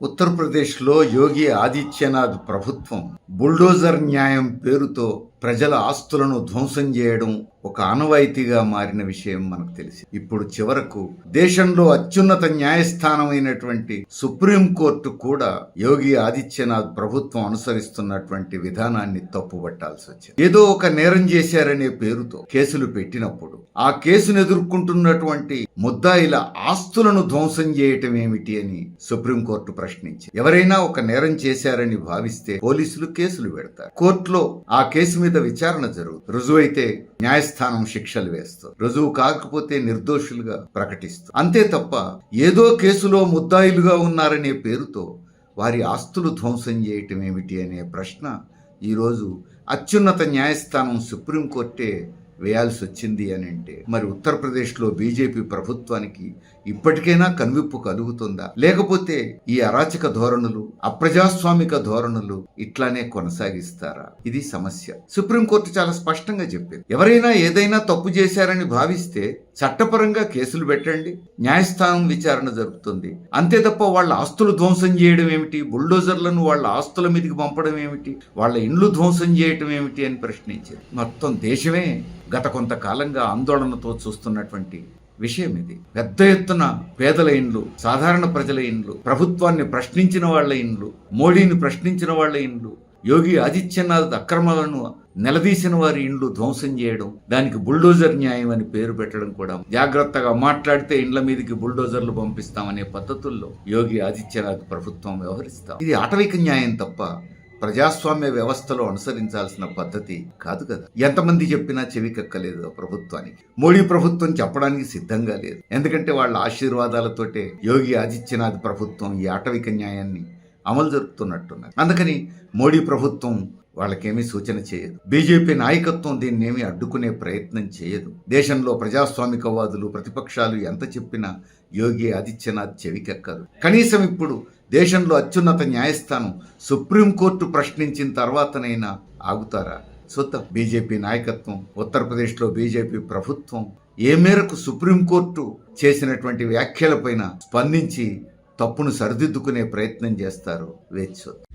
ఉత్తరప్రదేశ్లో యోగి ఆదిత్యనాథ్ ప్రభుత్వం బుల్డోజర్ న్యాయం పేరుతో ప్రజల ఆస్తులను ధ్వంసం చేయడం ఒక ఆనవాయితీగా మారిన విషయం మనకు తెలిసి ఇప్పుడు చివరకు దేశంలో అత్యున్నత న్యాయస్థానమైనటువంటి సుప్రీంకోర్టు కూడా యోగి ఆదిత్యనాథ్ ప్రభుత్వం అనుసరిస్తున్నటువంటి విధానాన్ని తప్పుపట్టాల్సి వచ్చింది. ఏదో ఒక నేరం చేశారనే పేరుతో కేసులు పెట్టినప్పుడు ఆ కేసును ఎదుర్కొంటున్నటువంటి ముద్దాయిల ఆస్తులను ధ్వంసం చేయటం ఏమిటి అని సుప్రీంకోర్టు ప్రశ్నించింది. ఎవరైనా ఒక నేరం చేశారని భావిస్తే పోలీసులు కేసులు పెడతారు. కోర్టులో ఆ కేసు మీద విచారణ జరుగుతుంది. రుజువైతే న్యాయస్థానం శిక్షలు వేస్తారు రుజువు కాకపోతే నిర్దోషులుగా ప్రకటిస్తారు అంతే తప్ప ఏదో కేసులో ముద్దాయిలుగా ఉన్నారనే పేరుతో వారి ఆస్తులు ధ్వంసం చేయటం ఏమిటి అనే ప్రశ్న ఈరోజు అత్యున్నత న్యాయస్థానం సుప్రీంకోర్టే వేయాల్సి వచ్చింది అని అంటే మరి ఉత్తరప్రదేశ్లో బీజేపీ ప్రభుత్వానికి ఇప్పటికైనా కనువిప్పు కలుగుతుందా? లేకపోతే ఈ అరాచక ధోరణులు అప్రజాస్వామిక ధోరణులు ఇట్లానే కొనసాగిస్తారా? ఇది సమస్య. సుప్రీంకోర్టు చాలా స్పష్టంగా చెప్పింది. ఎవరైనా ఏదైనా తప్పు చేశారని భావిస్తే చట్టపరంగా కేసులు పెట్టండి న్యాయస్థానం విచారణ జరుపుతుంది. అంతే తప్ప వాళ్ళ ఆస్తులు ధ్వంసం చేయడం ఏమిటి? బుల్డోజర్లను వాళ్ళ ఆస్తుల మీదకి పంపడం ఏమిటి? వాళ్ళ ఇండ్లు ధ్వంసం చేయటం ఏమిటి అని ప్రశ్నించారు మొత్తం దేశమే గత కొంతకాలంగా ఆందోళనతో చూస్తున్నటువంటి విషయం ఇది. పెద్ద ఎత్తున పేదల ఇండ్లు సాధారణ ప్రజల ఇండ్లు ప్రభుత్వాన్ని ప్రశ్నించిన వాళ్ళ ఇండ్లు మోడీని ప్రశ్నించిన వాళ్ళ ఇండ్లు యోగి ఆదిత్యనాథ్ అక్రమాలను నిలదీసిన వారి ఇండ్లు ధ్వంసం చేయడం దానికి బుల్డోజర్ న్యాయం అని పేరు పెట్టడం కూడా జాగ్రత్తగా మాట్లాడితే ఇండ్ల మీదకి బుల్డోజర్లు పంపిస్తామనే పద్ధతుల్లో యోగి ఆదిత్యనాథ్ ప్రభుత్వం వ్యవహరిస్తాం. ఇది ఆటవిక న్యాయం తప్ప ప్రజాస్వామ్య వ్యవస్థలో అనుసరించాల్సిన పద్ధతి కాదు కదా. ఎంతమంది చెప్పినా చెవికెక్కలేదు ప్రభుత్వానికి. మోడీ ప్రభుత్వం చెప్పడానికి సిద్ధంగా లేదు. ఎందుకంటే వాళ్ళ ఆశీర్వాదాలతోటే యోగి ఆదిత్యనాథ్ ప్రభుత్వం ఈ ఆటవిక న్యాయాన్ని అమలు జరుపుతున్నట్టున్నారు అందుకని మోడీ ప్రభుత్వం వాళ్ళకేమీ సూచన చేయదు. బీజేపీ నాయకత్వం దీన్ని ఏమీ అడ్డుకునే ప్రయత్నం చేయదు. దేశంలో ప్రజాస్వామికవాదులు ప్రతిపక్షాలు ఎంత చెప్పినా యోగి ఆదిత్యనాథ్ చెవికెక్కదు కనీసం ఇప్పుడు దేశంలో అత్యున్నత న్యాయస్థానం సుప్రీంకోర్టు ప్రశ్నించిన తర్వాతనైనా ఆగుతారా? చూద్దాం బీజేపీ నాయకత్వం ఉత్తరప్రదేశ్లో బీజేపీ ప్రభుత్వం ఏ మేరకు సుప్రీంకోర్టు చేసినటువంటి వ్యాఖ్యలపైన స్పందించి తప్పును సరిదిద్దుకునే ప్రయత్నం చేస్తారు వేచి చూద్దాం.